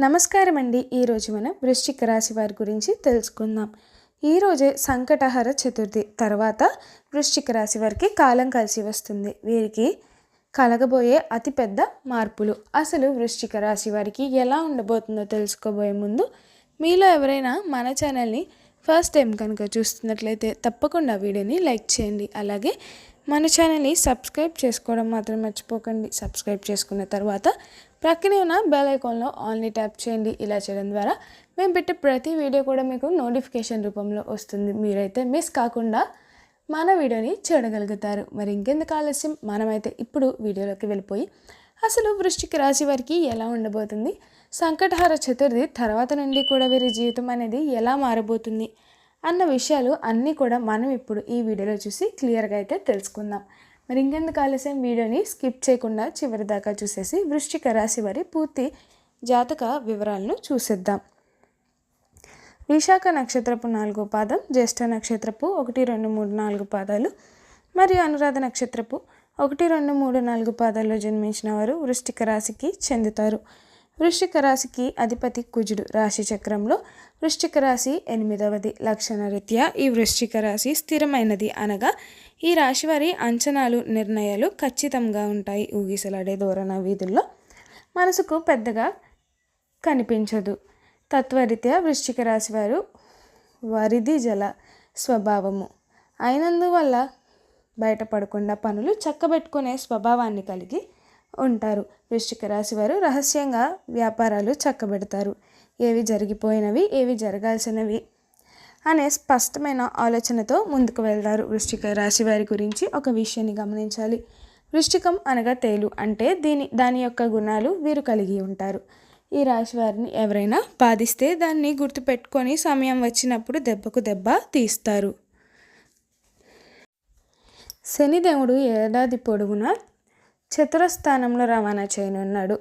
నమస్కారం అండి ఈరోజు మనం వృశ్చిక రాశి వారి గురించి తెలుసుకుందాం. ఈరోజే సంకటహర చతుర్థి. తర్వాత వృశ్చిక రాశి వారికి కాలం కలిసి వస్తుంది. వీరికి కలగబోయే అతిపెద్ద మార్పులు. అసలు వృశ్చిక రాశి వారికి ఎలా ఉండబోతుందో తెలుసుకోబోయే ముందు మీలో ఎవరైనా మన ఛానల్ని ఫస్ట్ టైం కనుక చూస్తున్నట్లయితే తప్పకుండా వీడియోని లైక్ చేయండి. అలాగే మన ఛానల్ని సబ్స్క్రైబ్ చేసుకోవడం మాత్రం మర్చిపోకండి. సబ్స్క్రైబ్ చేసుకున్న తర్వాత ప్రక్కనే ఉన్న బెల్ ఐకాన్లో ఆన్లీ ట్యాప్ చేయండి. ఇలా చేయడం ద్వారా మేము పెట్టే ప్రతి వీడియో కూడా మీకు నోటిఫికేషన్ రూపంలో వస్తుంది. మీరైతే మిస్ కాకుండా మన వీడియోని చూడగలుగుతారు. మరి ఇంకెందుకు ఆలస్యం? మనమైతే ఇప్పుడు వీడియోలోకి వెళ్ళిపోయి అసలు వృష్టికి రాశి వారికి ఎలా ఉండబోతుంది? సంకటహార చతుర్థి తర్వాత నుండి కూడా వీరి జీవితం అనేది ఎలా మారబోతుంది? అన్న విషయాలు అన్నీ కూడా మనం ఇప్పుడు ఈ వీడియోలో చూసి క్లియర్గా అయితే తెలుసుకుందాం. మరి ఇంకెందుకు ఆలస్యం? వీడియోని స్కిప్ చేయకుండా చివరి దాకా చూసేసి వృశ్చిక రాశి వారి పూర్తి జాతక వివరాలను చూసేద్దాం. విశాఖ నక్షత్రపు నాలుగో పాదం జ్యేష్ఠ నక్షత్రపు ఒకటి రెండు మూడు నాలుగు పాదాలు మరియు అనురాధ నక్షత్రపు ఒకటి రెండు మూడు నాలుగు పాదాల్లో జన్మించిన వారు వృష్టిక రాశికి చెందుతారు. వృశ్చిక రాశికి అధిపతి కుజుడు రాశి చక్రంలో వృశ్చిక రాశి ఎనిమిదవది లక్షణరీత్యా ఈ వృశ్చిక రాశి స్థిరమైనది అనగా ఈ రాశి వారి అంచనాలు నిర్ణయాలు ఖచ్చితంగా ఉంటాయి ఊగిసలాడే ధోరణ వీధుల్లో. మనసుకు పెద్దగా కనిపించదు. తత్వరీత్యా వృశ్చిక రాశి వారు వరిది జల స్వభావము. అయినందువల్ల బయటపడకుండా పనులు చక్కబెట్టుకునే స్వభావాన్ని కలిగి ఉంటారు. వృశ్చిక రాశి వారు రహస్యంగా వ్యాపారాలు చక్కబెడతారు. ఏవి జరిగిపోయినవి ఏవి జరగాల్సినవి అనే స్పష్టమైన ఆలోచనతో ముందుకు వెళ్తారు. వృశ్చిక రాశి వారి గురించి ఒక విషయాన్ని గమనించాలి. వృశ్చికం అనగా తేలు అంటే దీని దాని యొక్క గుణాలు వీరు కలిగి ఉంటారు. ఈ రాశి వారిని ఎవరైనా బాధిస్తే దాన్ని గుర్తుపెట్టుకొని సమయం వచ్చినప్పుడు దెబ్బకు దెబ్బ తీస్తారు. శనిదేవుడు ఏడాది పొడవునా చతురస్థానంలో రవాణా చేయనున్నాడు.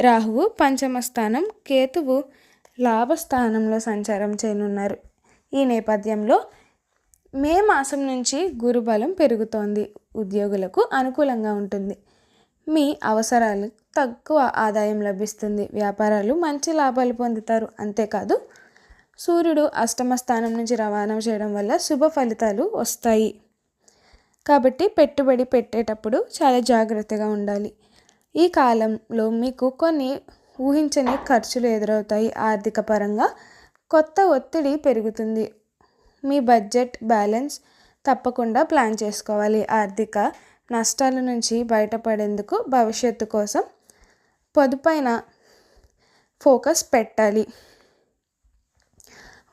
రాహువు పంచమ స్థానం కేతువు లాభస్థానంలో సంచారం చేయనున్నారు. ఈ నేపథ్యంలో మే మాసం నుంచి గురుబలం పెరుగుతోంది. ఉద్యోగులకు అనుకూలంగా ఉంటుంది. మీ అవసరాలు తక్కువ ఆదాయం లభిస్తుంది. వ్యాపారాలు మంచి లాభాలు పొందుతారు. అంతేకాదు సూర్యుడు అష్టమ స్థానం నుంచి రవాణా చేయడం వల్ల శుభ ఫలితాలు వస్తాయి. కాబట్టి పెట్టుబడి పెట్టేటప్పుడు చాలా జాగ్రత్తగా ఉండాలి. ఈ కాలంలో మీకు కొన్ని ఊహించని ఖర్చులు ఎదురవుతాయి. ఆర్థిక పరంగా కొత్త ఒత్తిడి పెరుగుతుంది. మీ బడ్జెట్ బ్యాలెన్స్ తప్పకుండా ప్లాన్ చేసుకోవాలి. ఆర్థిక నష్టాల నుంచి బయటపడేందుకు భవిష్యత్తు కోసం పొదుపైన ఫోకస్ పెట్టాలి.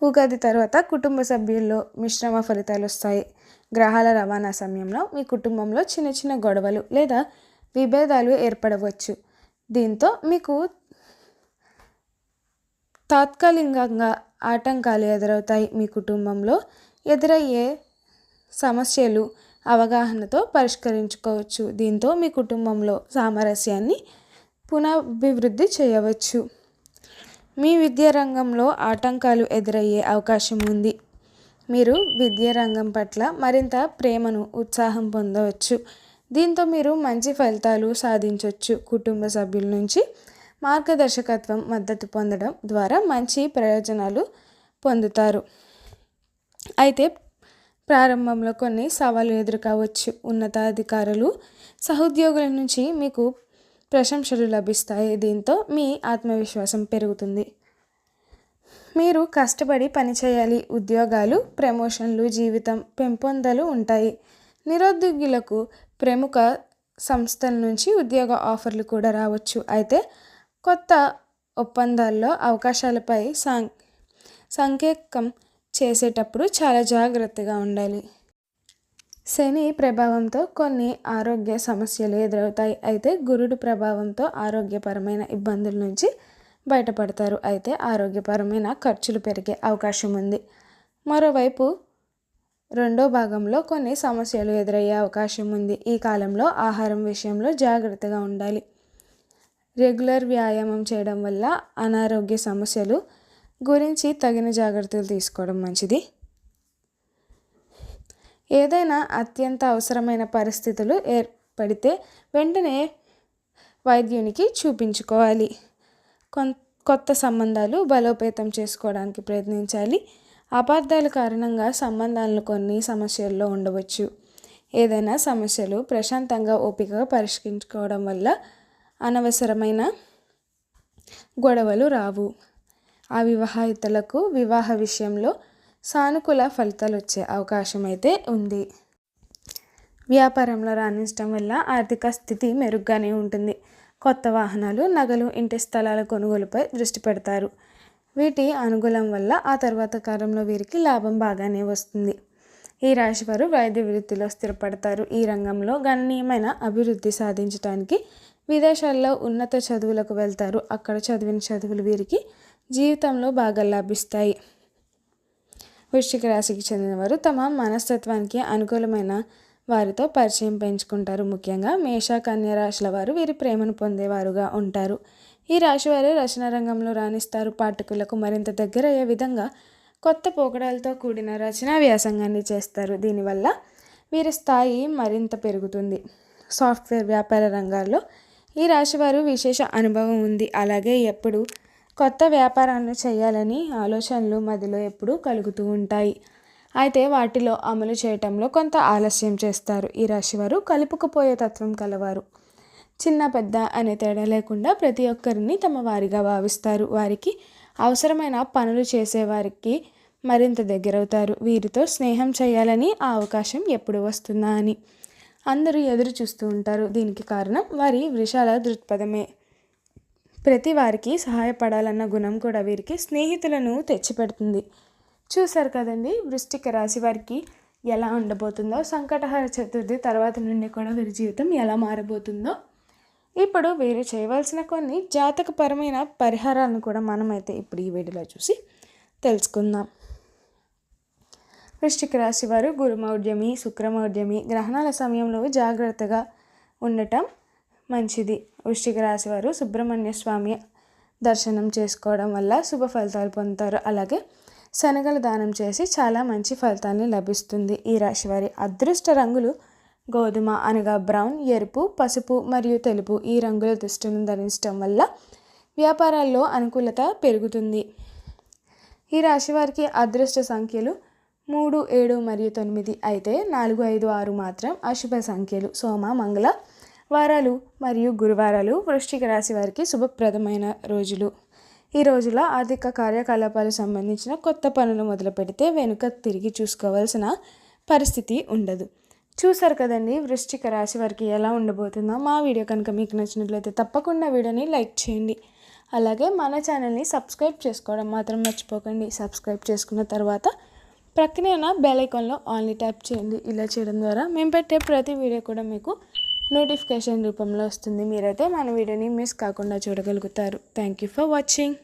ఉగాది తర్వాత కుటుంబ సభ్యుల్లో మిశ్రమ ఫలితాలు వస్తాయి. గ్రహాల రవాణా సమయంలో మీ కుటుంబంలో చిన్న చిన్న గొడవలు లేదా విభేదాలు ఏర్పడవచ్చు. దీంతో మీకు తాత్కాలికంగా ఆటంకాలు ఎదురవుతాయి. మీ కుటుంబంలో ఎదురయ్యే సమస్యలు అవగాహనతో పరిష్కరించుకోవచ్చు. దీంతో మీ కుటుంబంలో సామరస్యాన్ని పునఃభివృద్ధి చేయవచ్చు. మీ విద్యా రంగంలో ఆటంకాలు ఎదురయ్యే అవకాశం ఉంది. మీరు విద్యా రంగం పట్ల మరింత ప్రేమను ఉత్సాహం పొందవచ్చు. దీంతో మీరు మంచి ఫలితాలు సాధించవచ్చు కుటుంబ సభ్యుల నుంచి మార్గదర్శకత్వం మద్దతు పొందడం ద్వారా మంచి ప్రయోజనాలు పొందుతారు. అయితే ప్రారంభంలో కొన్ని సవాళ్ళు ఎదుర్కోవచ్చు. ఉన్నతాధికారులు సహోద్యోగుల నుంచి మీకు ప్రశంసలు లభిస్తాయి దీంతో మీ ఆత్మవిశ్వాసం పెరుగుతుంది. మీరు కష్టపడి పనిచేయాలి. ఉద్యోగాలు ప్రమోషన్లు జీవితం పెంపొందలు ఉంటాయి. నిరుద్యోగులకు ప్రముఖ సంస్థల నుంచి ఉద్యోగ ఆఫర్లు కూడా రావచ్చు. అయితే కొత్త ఒప్పందాల్లో అవకాశాలపై సాం సంకేకం చేసేటప్పుడు చాలా జాగ్రత్తగా ఉండాలి. శని ప్రభావంతో కొన్ని ఆరోగ్య సమస్యలు ఎదురవుతాయి. అయితే గురుడు ప్రభావంతో ఆరోగ్యపరమైన ఇబ్బందుల నుంచి బయటపడతారు. అయితే ఆరోగ్యపరమైన ఖర్చులు పెరిగే అవకాశం ఉంది. మరోవైపు రెండో భాగంలో కొన్ని సమస్యలు ఎదురయ్యే అవకాశం ఉంది. ఈ కాలంలో ఆహారం విషయంలో జాగ్రత్తగా ఉండాలి. రెగ్యులర్ వ్యాయామం చేయడం వల్ల అనారోగ్య సమస్యలు గురించి తగిన జాగ్రత్తలు తీసుకోవడం మంచిది. ఏదైనా అత్యంత అవసరమైన పరిస్థితులు ఏర్పడితే వెంటనే వైద్యునికి చూపించుకోవాలి. కొత్త సంబంధాలు బలోపేతం చేసుకోవడానికి ప్రయత్నించాలి. అపార్థాల కారణంగా సంబంధాలను కొన్ని సమస్యల్లో ఉండవచ్చు. ఏదైనా సమస్యలు ప్రశాంతంగా ఓపికగా పరిష్కరించుకోవడం వల్ల అనవసరమైన గొడవలు రావు. అవివాహితులకు వివాహ విషయంలో సానుకూల ఫలితాలు వచ్చే అవకాశం అయితే ఉంది. వ్యాపారంలో రాణించడం వల్ల ఆర్థిక స్థితి మెరుగ్గానే ఉంటుంది. కొత్త వాహనాలు నగలు ఇంటి స్థలాల కొనుగోలుపై దృష్టి పెడతారు. వీటి అనుకూలం వల్ల ఆ తర్వాత కాలంలో వీరికి లాభం బాగానే వస్తుంది. ఈ రాశివారు వైద్య వృత్తిలో స్థిరపడతారు. ఈ రంగంలో గణనీయమైన అభివృద్ధి సాధించడానికి విదేశాల్లో ఉన్నత చదువులకు వెళ్తారు. అక్కడ చదివిన చదువులు వీరికి జీవితంలో బాగా లభిస్తాయి. వృశ్చిక రాశికి చెందినవారు తమ మనస్తత్వానికి అనుకూలమైన వారితో పరిచయం పెంచుకుంటారు. ముఖ్యంగా మేష కన్య రాశుల వారు వీరి ప్రేమను పొందేవారుగా ఉంటారు. ఈ రాశి వారు రచన రంగంలో రాణిస్తారు. పాఠకులకు మరింత దగ్గర అయ్యే విధంగా కొత్త పోకడాలతో కూడిన రచనా వ్యాసంగాన్ని చేస్తారు. దీనివల్ల వీరి స్థాయి మరింత పెరుగుతుంది. సాఫ్ట్వేర్ వ్యాపార రంగాల్లో ఈ రాశివారు విశేష అనుభవం ఉంది. అలాగే ఎప్పుడు కొత్త వ్యాపారాలను చేయాలని ఆలోచనలు మదిలో ఎప్పుడూ కలుగుతూ ఉంటాయి. అయితే వాటిలో అమలు చేయటంలో కొంత ఆలస్యం చేస్తారు. ఈ రాశివారు కలుపుకుపోయే తత్వం కలవారు. చిన్న పెద్ద అనే తేడా లేకుండా ప్రతి ఒక్కరిని తమ వారిగా భావిస్తారు. వారికి అవసరమైన పనులు చేసేవారికి మరింత దగ్గరవుతారు. వీరితో స్నేహం చేయాలని ఆ అవకాశం ఎప్పుడు వస్తుందా అని అందరూ ఎదురు చూస్తూ ఉంటారు. దీనికి కారణం వారి వృషాల దృక్పథమే. ప్రతి వారికి సహాయపడాలన్న గుణం కూడా వీరికి స్నేహితులను తెచ్చిపెడుతుంది. చూశారు కదండి వృష్టిక రాశి వారికి ఎలా ఉండబోతుందో సంకటహార చతుర్థి తర్వాత నుండి కూడా వీరి జీవితం ఎలా మారబోతుందో. ఇప్పుడు వీరు చేయవలసిన కొన్ని జాతకపరమైన పరిహారాలను కూడా మనమైతే ఇప్పుడు ఈ వీడియోలో చూసి తెలుసుకుందాం. వృష్టిక రాశి వారు గురుమౌఢ్యమి శుక్రమౌఢ్యమి గ్రహణాల సమయంలో జాగ్రత్తగా ఉండటం మంచిది. వృష్టిక రాశి వారు సుబ్రహ్మణ్య స్వామి దర్శనం చేసుకోవడం వల్ల శుభ ఫలితాలు పొందుతారు. అలాగే శనగలు దానం చేసి చాలా మంచి ఫలితాన్ని లభిస్తుంది. ఈ రాశి వారి అదృష్ట రంగులు గోధుమ అనగా బ్రౌన్ ఎరుపు పసుపు మరియు తెలుపు ఈ రంగుల దుస్తులను ధరించడం వల్ల వ్యాపారాల్లో అనుకూలత పెరుగుతుంది. ఈ రాశి వారికి అదృష్ట సంఖ్యలు మూడు ఏడు మరియు తొమ్మిది అయితే నాలుగు ఐదు ఆరు మాత్రం అశుభ సంఖ్యలు. సోమ మంగళ వారాలు మరియు గురువారాలు వృశ్చిక రాశి వారికి శుభప్రదమైన రోజులు. ఈ రోజుల ఆర్థిక కార్యకలాపాలు సంబంధించిన కొత్త పనులు మొదలు పెడితే వెనుక తిరిగి చూసుకోవాల్సిన పరిస్థితి ఉండదు. చూసారు కదండి వృశ్చిక రాశి వారికి ఎలా ఉండబోతుందో? మా వీడియో కనుక మీకు నచ్చినట్లయితే తప్పకుండా వీడియోని లైక్ చేయండి. అలాగే మన ఛానల్ని సబ్స్క్రైబ్ చేసుకోవడం మాత్రం మర్చిపోకండి. సబ్స్క్రైబ్ చేసుకున్న తర్వాత ప్రక్కనే ఉన్న బెల్ ఐకాన్లో ఆన్లీ ట్యాప్ చేయండి. ఇలా చేయడం ద్వారా మేము పెట్టే ప్రతి వీడియో కూడా మీకు నోటిఫికేషన్ రూపంలో వస్తుంది. మీరైతే మన వీడియోని మిస్ కాకుండా చూడగలుగుతారు. Thank you for watching